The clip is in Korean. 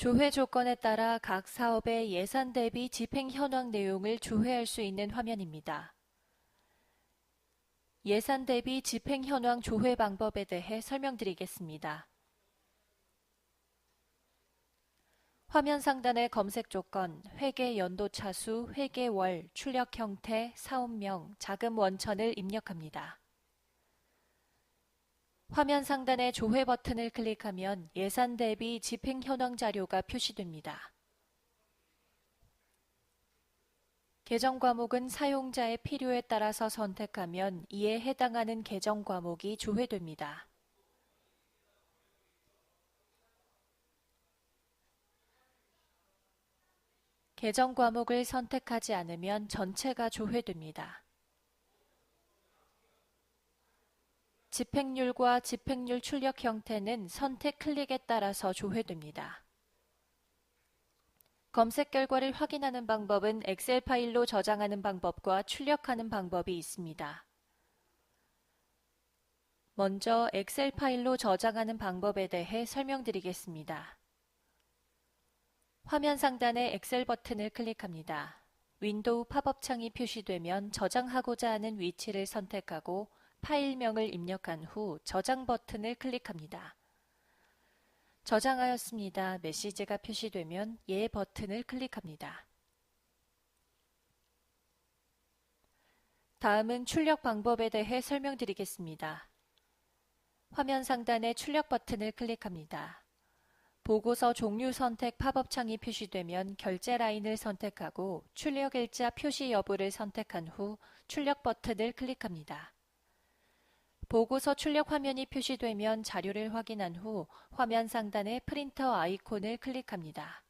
조회 조건에 따라 각 사업의 예산 대비 집행 현황 내용을 조회할 수 있는 화면입니다. 예산 대비 집행 현황 조회 방법에 대해 설명드리겠습니다. 화면 상단의 검색 조건, 회계 연도 차수, 회계 월, 출력 형태, 사업명, 자금 원천을 입력합니다. 화면 상단의 조회 버튼을 클릭하면 예산 대비 집행 현황 자료가 표시됩니다. 계정 과목은 사용자의 필요에 따라서 선택하면 이에 해당하는 계정 과목이 조회됩니다. 계정 과목을 선택하지 않으면 전체가 조회됩니다. 집행률과 집행률 출력 형태는 선택 클릭에 따라서 조회됩니다. 검색 결과를 확인하는 방법은 엑셀 파일로 저장하는 방법과 출력하는 방법이 있습니다. 먼저 엑셀 파일로 저장하는 방법에 대해 설명드리겠습니다. 화면 상단의 엑셀 버튼을 클릭합니다. 윈도우 팝업 창이 표시되면 저장하고자 하는 위치를 선택하고 파일명을 입력한 후 저장 버튼을 클릭합니다. 저장하였습니다. 메시지가 표시되면 예 버튼을 클릭합니다. 다음은 출력 방법에 대해 설명드리겠습니다. 화면 상단의 출력 버튼을 클릭합니다. 보고서 종류 선택 팝업 창이 표시되면 결제 라인을 선택하고 출력 일자 표시 여부를 선택한 후 출력 버튼을 클릭합니다. 보고서 출력 화면이 표시되면 자료를 확인한 후 화면 상단의 프린터 아이콘을 클릭합니다.